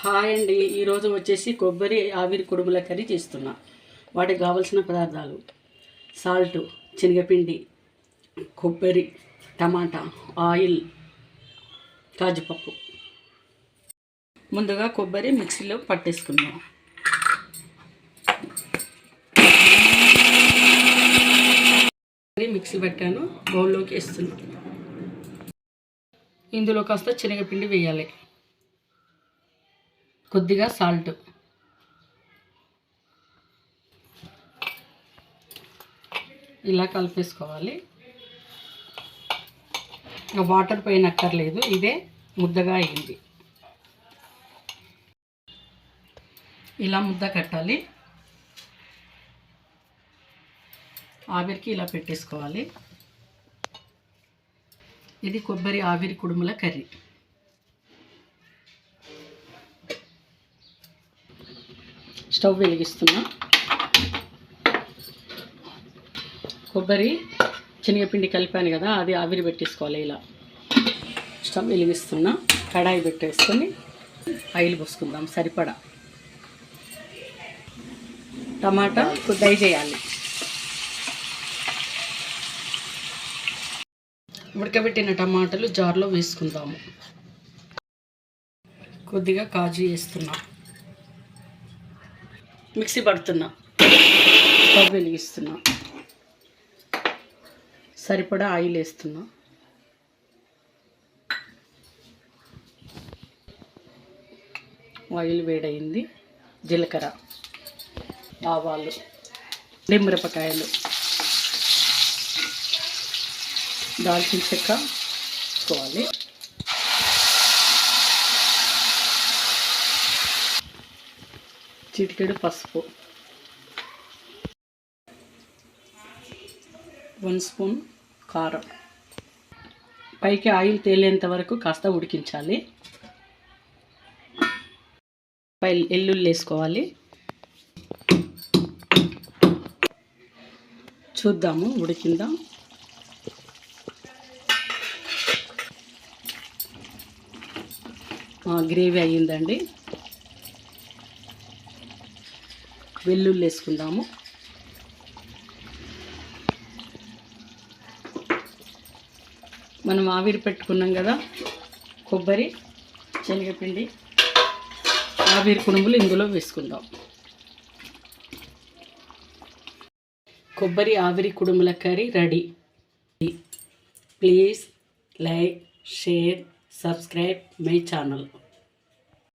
Hi అండి. ఈరోజు వచ్చేసి కొబ్బరి ఆవిరి కుడుముల కర్రీ చేస్తున్నా. వాటికి కావాల్సిన పదార్థాలు. సాల్ట్ శనగపిండి కొబ్బరి టమాటా ఆయిల్ కాజుపప్పు ముందుగా కొబ్బరి మిక్సీలో పట్టేసుకుందాం. మిక్సీ పెట్టాను బౌల్లోకి వేస్తున్నాను ఇందులో కాస్త శనగపిండి వేయాలి. కొద్దిగా సాల్ట్ ఇలా కలిపేసుకోవాలి. ఇంకా వాటర్ పోయినక్కర్లేదు ఇదే ముద్దగా అయింది. ఇలా ముద్ద కట్టాలి. ఆవిరికి ఇలా పెట్టేసుకోవాలి. ఇది కొబ్బరి ఆవిరి కుడుముల కర్రీ. స్టవ్ వెలిగిస్తున్నా. కొబ్బరి శనగపిండి కలిపాను కదా అది ఆవిరి పెట్టేసుకోవాలి ఇలా. స్టవ్ వెలిగిస్తున్నా కడాయి పెట్టేసుకొని ఆయిల్ పోసుకుందాం సరిపడా. టమాటా ఫ్రై చేయాలి. ఉడకబెట్టిన టమాటాలు జార్లో వేసుకుందాము. కొద్దిగా కాజు వేస్తున్నాం. మిక్సీ పడుతున్నా. స్టవ్ వెలిగిస్తున్నా. సరిపడా ఆయిల్ వేస్తున్నా. ఆయిల్ వేడైంది జీలకర్ర ఆవాలు మిరపకాయలు దాల్చిన చెక్క వేసుకోవాలి. చిటికెడు పసుపు. వన్ స్పూన్ కారం. పైకి ఆయిల్ తేలేంత వరకు కాస్త ఉడికించాలి. పై ఎల్లుల్లి వేసుకోవాలి. చూద్దాము ఉడికిందా. గ్రేవీ అయ్యిందండి. వెల్లుల్లి వేసుకుందాము. మనం ఆవిరి పెట్టుకున్నాం కదా కొబ్బరి శనగపిండి ఆవిరి కుణుములు ఇందులో వేసుకుందాం. కొబ్బరి ఆవిరి Kudumula curry ready. Please like share subscribe my channel.